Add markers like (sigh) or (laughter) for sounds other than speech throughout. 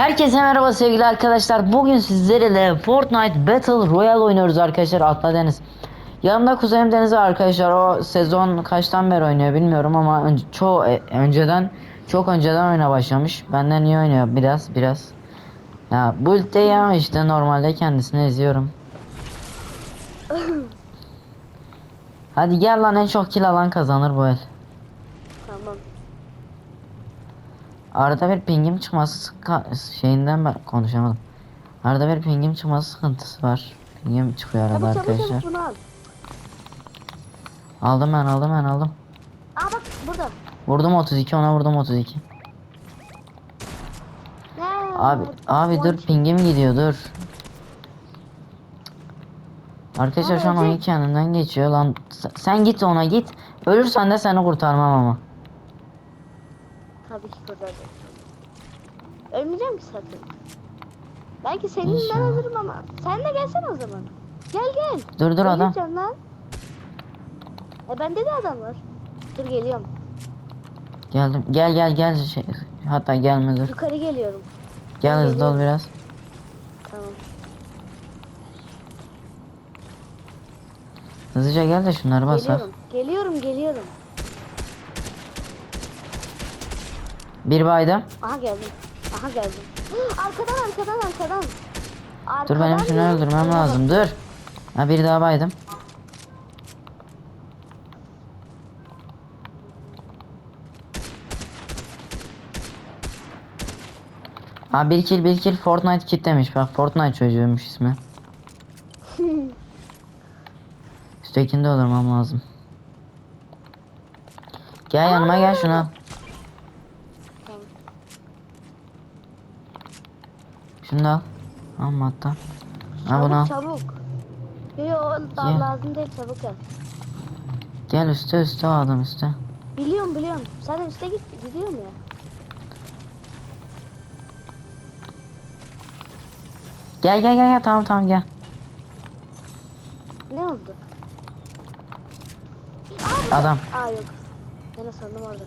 Herkese merhaba sevgili arkadaşlar. Bugün sizlerle Fortnite Battle Royale oynuyoruz arkadaşlar. Atla Deniz. Yanımda kuzenim Deniz var arkadaşlar. O sezon kaçtan beri oynuyor bilmiyorum ama önce, çoğu e, önceden çok önceden oyuna başlamış. Benden iyi oynuyor biraz biraz. Ya bu ilkte ya işte normalde kendisini izliyorum. (laughs) Hadi gel lan en çok kill alan kazanır bu el. Tamam. Arada bir pingim çıkması şeyinden ben konuşamadım. Arada bir pingim çıkması sıkıntısı var. Pingim çıkıyor arada Çabuk arkadaşlar. çabuk bunu al. Aldım ben aldım ben aldım. Aa bak burada. Vurdum 32 ona vurdum 32. Ne? Abi abi dur pingim gidiyor dur. Arkadaşlar şu an oyun kendinden geçiyor lan. Sen git ona git. Ölürsen de seni kurtarmam ama. Tabii ki kurtaracağım. Ölmeyeceğim ki zaten. Belki senin ben İnşallah. alırım ama. Sen de gelsene o zaman. Gel gel. Dur dur adam. Lan. E bende de adam var. Dur geliyorum. Geldim. Gel gel gel. Şey, hatta gelme dur. Yukarı geliyorum. Gel hızlı ol biraz. Tamam. Hızlıca gel de şunları bas ha. Geliyorum. Geliyorum geliyorum. Bir baydım. Aha geldim. Aha geldim. (gasps) Arkadan arkadan arkadan. Dur benim Arkadan şunu öldürmem bak. lazım dur. Ha bir daha baydım. Ha bir kill bir kill Fortnite kit demiş bak Fortnite çocuğuymuş ismi. (laughs) Üsttekinde olurmam lazım. Gel yanıma gel şunu al. Tamam. Şunu da al. Hatta. Ha bunu al. Çabuk çabuk. Yo yo daha lazım değil çabuk gel. Gel üstte üstte o adam üstte. Biliyorum biliyorum. Sen üste git gidiyorum ya. Gel gel gel gel tamam tamam gel. Ne oldu? Adam. Aa yok. Ben sandım orada.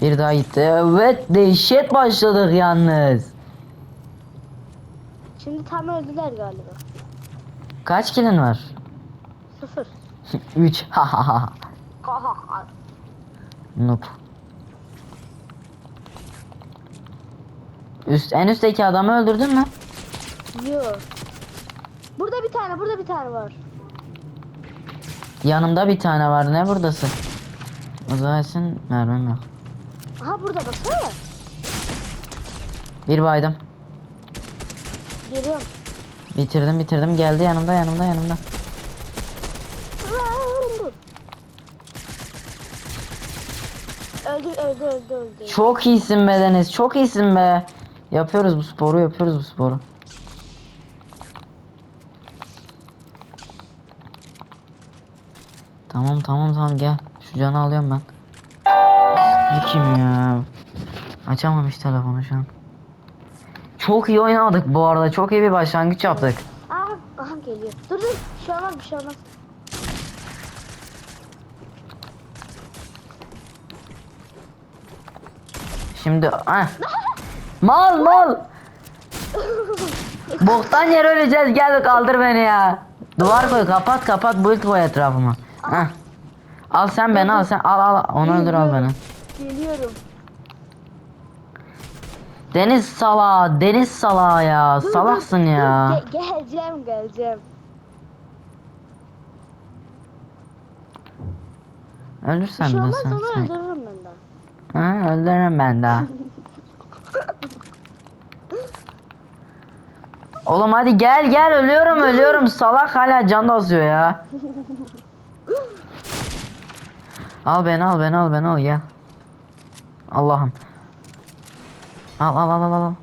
Bir daha gitti. Evet dehşet başladık yalnız. Şimdi tam öldüler galiba. Kaç kilin var? Sıfır. (laughs) 3. Ha ha ha. Ha ha ha. Noob. Üst, en üstteki adamı öldürdün mü? Yo. Burada bir tane burada bir tane var. Yanımda bir tane var. Ne buradasın? O zaman sen mermim yok. Aha burada baksana. Bir baydım. Geliyorum. Bitirdim bitirdim. Geldi yanımda yanımda yanımda. Öldü öldü öldü öldü. Çok iyisin be Deniz. Çok iyisin be. Yapıyoruz bu sporu yapıyoruz bu sporu. Tamam tamam tamam gel. Şu canı alıyorum ben. Bu kim ya? Açamamış telefonu şu an. Çok iyi oynadık bu arada. Çok iyi bir başlangıç yaptık. Aha, aha geliyor. Dur dur. Bir şey olmaz bir şey olmaz. Şimdi ah. Mal mal. (laughs) Boktan yere öleceğiz. Gel kaldır beni ya. Duvar koy kapat kapat build koy etrafıma. Heh. Al sen beni al sen al al onu öldür al beni. Geliyorum. Deniz sala deniz sala ya Dur, dur, salaksın dur. ya. Ge- geleceğim geleceğim. Bir Ölürsen şey de olmaz sen. onu öldürürüm ben de. Ha, öldürürüm ben daha. (laughs) Oğlum hadi gel gel ölüyorum ölüyorum salak hala can basıyor ya. (laughs) al beni al beni al beni al gel. Allah'ım. Al al al al al.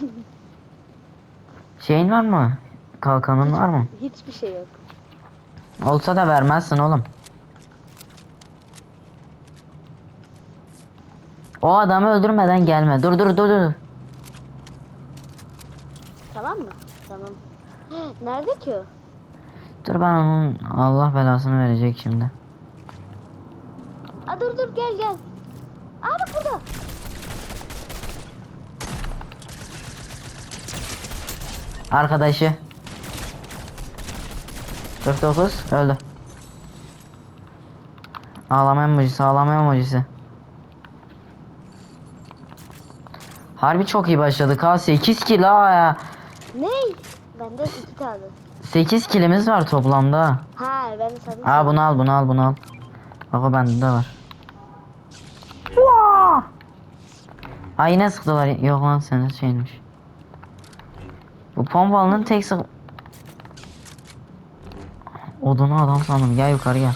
(laughs) Şeyin var mı? Kalkanın var mı? Hiçbir şey yok. Olsa da vermezsin oğlum. O adamı öldürmeden gelme. Dur dur dur dur. Tamam mı? Tamam. (gasps) Nerede ki o? Dur ben onun Allah belasını verecek şimdi. Aa, dur dur gel gel. Aa bak burada. Arkadaşı. 49 öldü. Ağlama emojisi, ağlama emojisi. Harbi çok iyi başladık ha. 8 kill ha ya. Ne? Bende iki tane. 8 killimiz var toplamda. Ha ben de sandım. Aa bunu al, bunu al, bunu al. Bak o bende de var. Ay yine sıktılar. Yok lan senin şeymiş. Bu pompalının tek sık... Odunu adam sandım. Gel yukarı gel.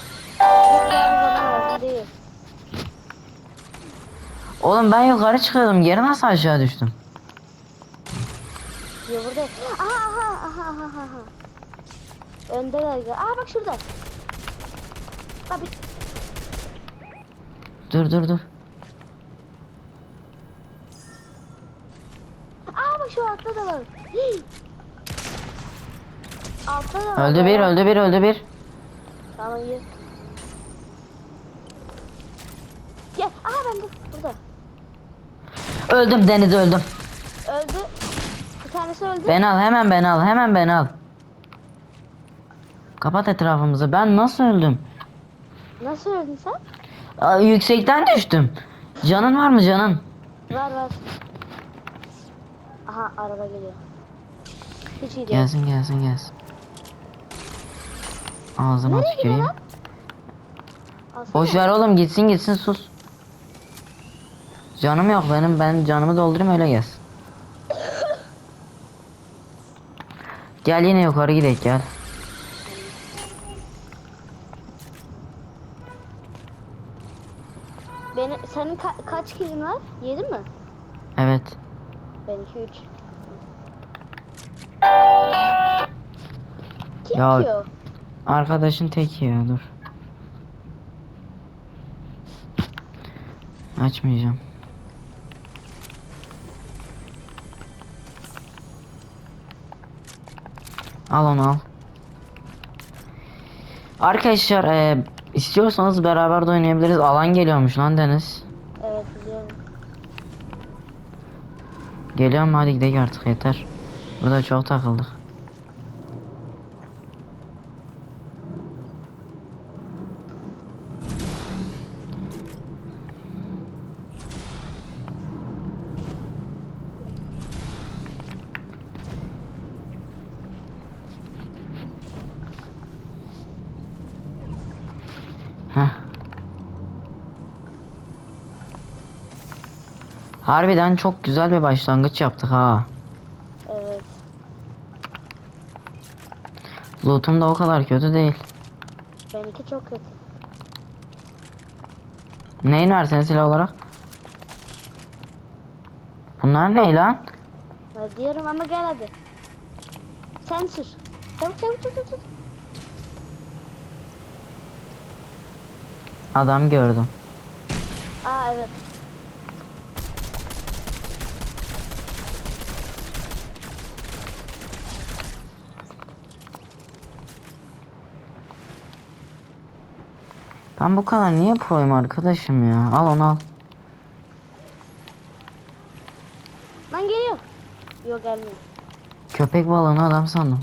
Oğlum ben yukarı çıkıyordum. Geri nasıl aşağı düştüm? Diyor burada. Aha aha aha aha aha. Öndeler ya. Aa bak şurada. Bak bir Dur dur dur. Aa bak şu altta da var. Hii. Altta da var. Öldü bir, öldü bir, öldü bir. Tamam iyi. Gel. Aha ben de burada. Öldüm Deniz öldüm. Öldü. Bir tanesi öldü. Beni al hemen beni al hemen beni al. Kapat etrafımızı. Ben nasıl öldüm? Nasıl öldün sen? Aa, yüksekten düştüm. Canın var mı canın? Var var. Aha araba geliyor. Hiç iyi değil. Gelsin gelsin gelsin. Ağzına Nereye gidiyor tüküreyim. lan? Alsana. Boş ver oğlum gitsin gitsin sus. Canım yok benim ben canımı doldurayım öyle gelsin. (laughs) Gel yine yukarı gidelim gel. Benim, senin ka- kaç kilin var? 7 mi? Evet. Benimki 3. Kim Ya- o? Arkadaşın teki ya dur. Açmayacağım. Al onu al. Arkadaşlar e, istiyorsanız beraber de oynayabiliriz. Alan geliyormuş lan Deniz. Evet biliyorum. Geliyor mu hadi gidelim artık yeter. Burada çok takıldık. Harbiden çok güzel bir başlangıç yaptık ha. Evet. Loot'um da o kadar kötü değil. Benimki çok kötü. Neyin var senin silah olarak? Bunlar ne lan? Ben diyorum ama gel hadi. Sen sür. Çabuk çabuk çabuk çabuk. Adam gördüm. Aa evet. Ben bu kadar niye proyum arkadaşım ya? Al onu al. Lan geliyor. Yok gelmiyor. Köpek balığını adam sandım.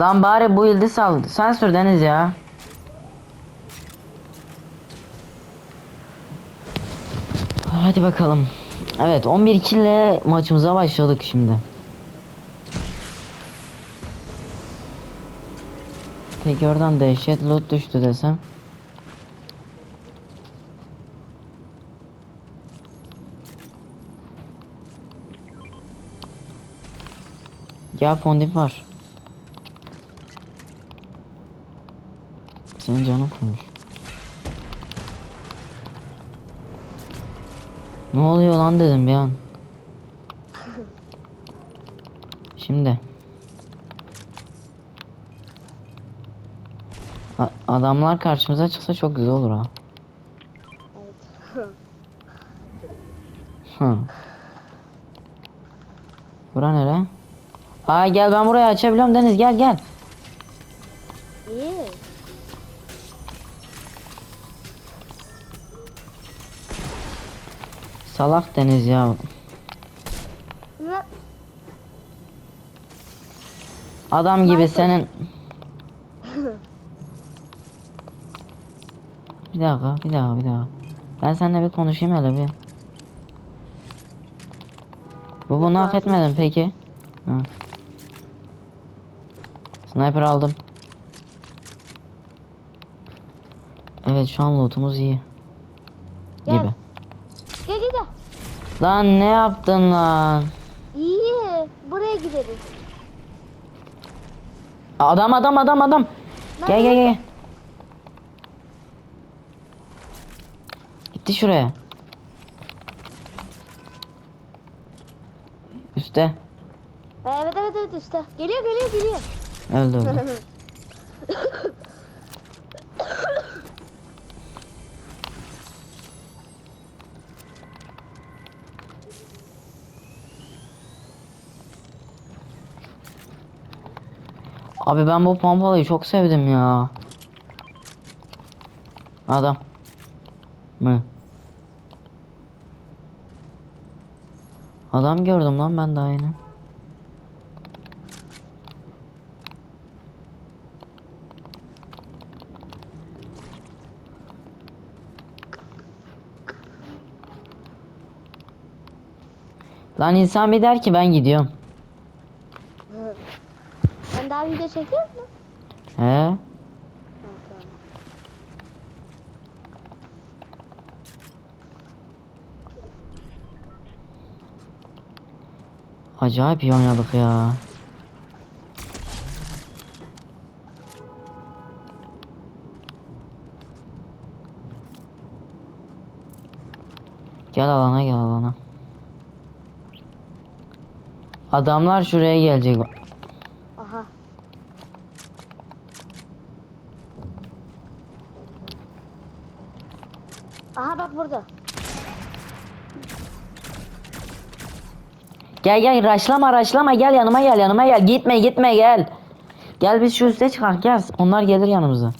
Lan bari bu yıldız sal. Sen sür Deniz ya. Hadi bakalım. Evet 11 kille maçımıza başladık şimdi. Peki oradan dehşet loot düştü desem. Ya fondip var. Senin canın kurmuş. Ne oluyor lan dedim bir an. Şimdi. Adamlar karşımıza çıksa çok güzel olur ha. Hı. Bura nere? Aa gel ben burayı açabiliyorum Deniz gel gel. İyi. Salak Deniz ya. Adam gibi senin dakika, bir dakika, bir dakika. Ben seninle bir konuşayım hele bir. Bu bunu hak etmedin peki. Ha. Sniper aldım. Evet şu an lootumuz iyi. Gel. Gibi. Gel gel gel. Lan ne yaptın lan? İyi. Buraya gideriz. Adam adam adam adam. Gel gel gel. Gitti şuraya. Üste. Evet evet evet usta. Geliyor geliyor geliyor. Öldü öldü. (laughs) Abi ben bu pompalıyı çok sevdim ya. Adam. Mı? Adam gördüm lan ben daha yeni. Lan insan bir der ki ben gidiyorum. Sen daha video çekiyor musun? He? Ha, tamam. Acayip iyi oynadık ya. Gel alana gel alana. Adamlar şuraya gelecek. Aha. Aha bak burada. Gel gel raşlama raşlama gel yanıma gel yanıma gel gitme gitme gel. Gel biz şu üste çıkar gel onlar gelir yanımıza.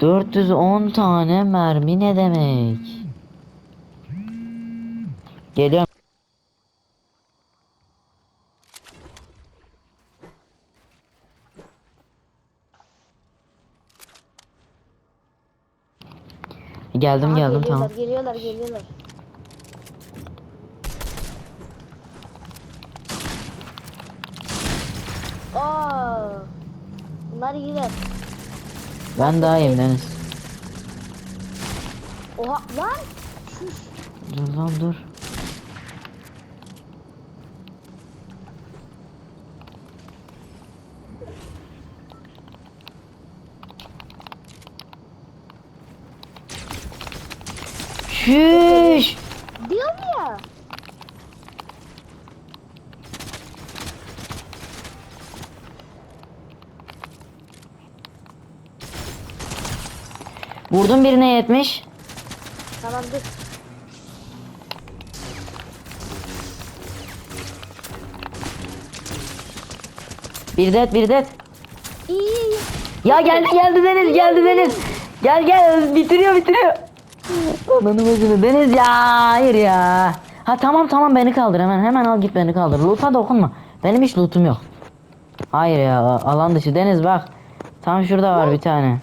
...410 tane mermi ne demek? Geliyorum. Geldim Aha, geldim geliyorlar, tamam. Geliyorlar geliyorlar. Oo. Bunlar iyiler. Ben daha iyiyim Deniz. Oha lan. Şuş. Dur lan dur. Şüş. Diyorum ya. Vurdum birine yetmiş. Tamam dur. Bir det bir det. İyi. Ya geldi geldi Deniz geldi Deniz. Gel gel bitiriyor bitiriyor. Ananı bacını Deniz ya hayır ya. Ha tamam tamam beni kaldır hemen hemen al git beni kaldır. Loot'a dokunma. Benim hiç lootum yok. Hayır ya alan dışı Deniz bak. Tam şurada var bir tane.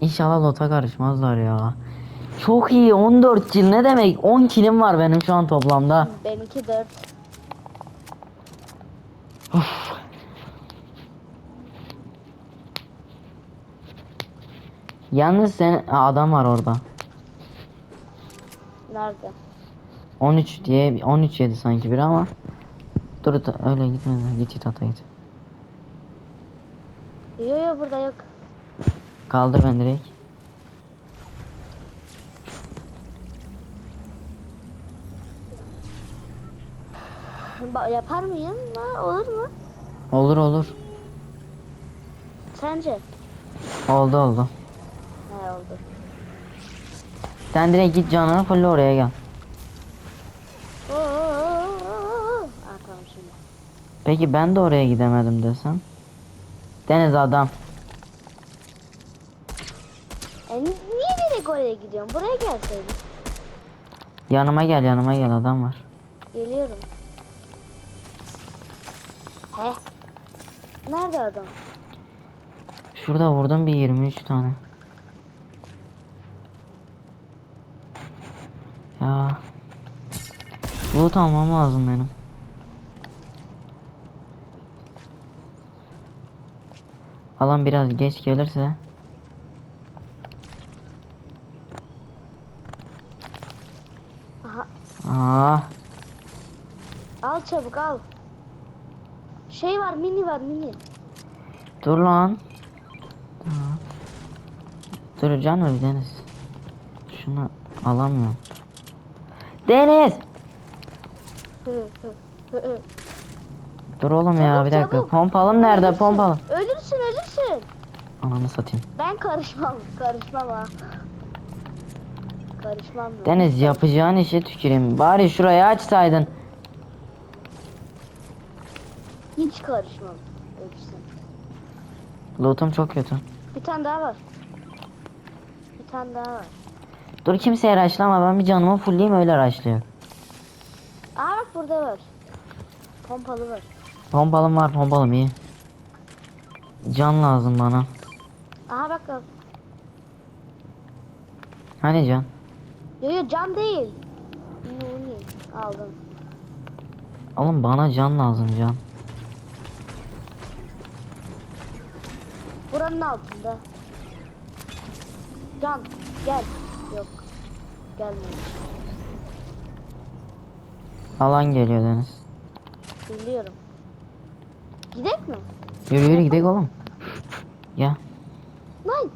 İnşallah lota karışmazlar ya. Çok iyi 14 kill ne demek 10 killim var benim şu an toplamda. Benimki dört. Yalnız sen Aa, adam var orada. Nerede? 13 diye 13 yedi sanki bir ama. Dur öyle gitme git git ata git. Yok yok burada yok. Kaldır ben direkt. Ba- yapar mıyım? Ha, olur mu? Olur olur. Sence? Oldu oldu oldu. Sen direkt git canını full oraya gel. Oo, oo, Peki ben de oraya gidemedim desem. Deniz adam. E, niye direkt oraya gidiyorsun? Buraya gelseydin. Yanıma gel yanıma gel adam var. Geliyorum. He. Nerede adam? Şurada vurdum bir 23 tane. Ya. Loot almam lazım benim. Alan biraz geç gelirse. Aha. Aa, Al çabuk al. Şey var mini var mini. dur lan. Aa. Dur can Deniz? Şunu alamıyorum. Deniz! Dur oğlum ya Çabuk, bir dakika. çabuk. Pompalım nerede pompalım? Ölürsün ölürsün. Ananı satayım. Ben karışmam. Karışmam ha. Karışmam ben. Deniz yapacağın işe tüküreyim. Bari şurayı açsaydın. Hiç karışmam. Ölürsün. Loot'um çok kötü. Bir tane daha var. Bir tane daha var. Dur kimseye raşlama ben bir canımı fullleyeyim öyle raşlıyor. Aa bak burada var. Pompalı var. Pompalım var pompalım iyi. Can lazım bana. Aha bak bak. Hani can? Yo yo cam değil. Mini aldım. Oğlum bana can lazım can. Buranın altında. Can gel. Yok. Gelmedi. Alan geliyor Deniz. Biliyorum. Gidek mi? Yürü yürü gidelim oğlum. Ya Lan.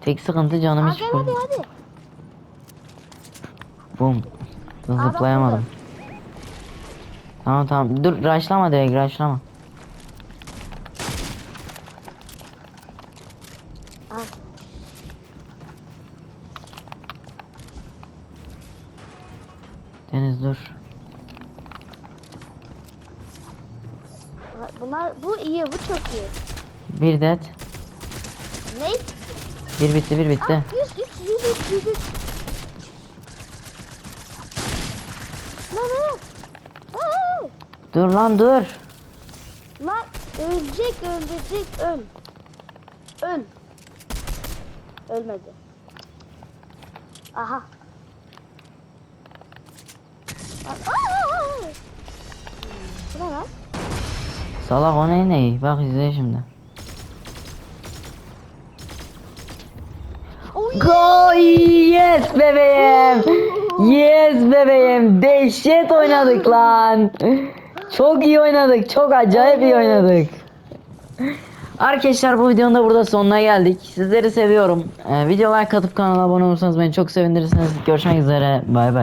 tek sıkıntı canım Aa, hiç gel hadi hadi. Bum. Zıplayamadım. Tamam tamam dur raşlama direkt raşlama. Aa. Deniz dur. Bunlar bu iyi bu çok iyi. Bir det. Ne? Bir bitti bir bitti. Aa, 100 100 100 100 100. Lan lan. Dur lan dur. Lan ölecek ölecek öl. Öl. Ölmedi. Aha. Aa! Bu ne lan? Salak o ne ne? Bak izle şimdi. Oy! Go yes bebeğim. Yes bebeğim. Dehşet oynadık lan. Çok iyi oynadık. Çok acayip iyi oynadık. Arkadaşlar bu videonun da burada sonuna geldik. Sizleri seviyorum. Ee, video like atıp kanala abone olursanız beni çok sevindirirsiniz. Görüşmek üzere. Bay bay.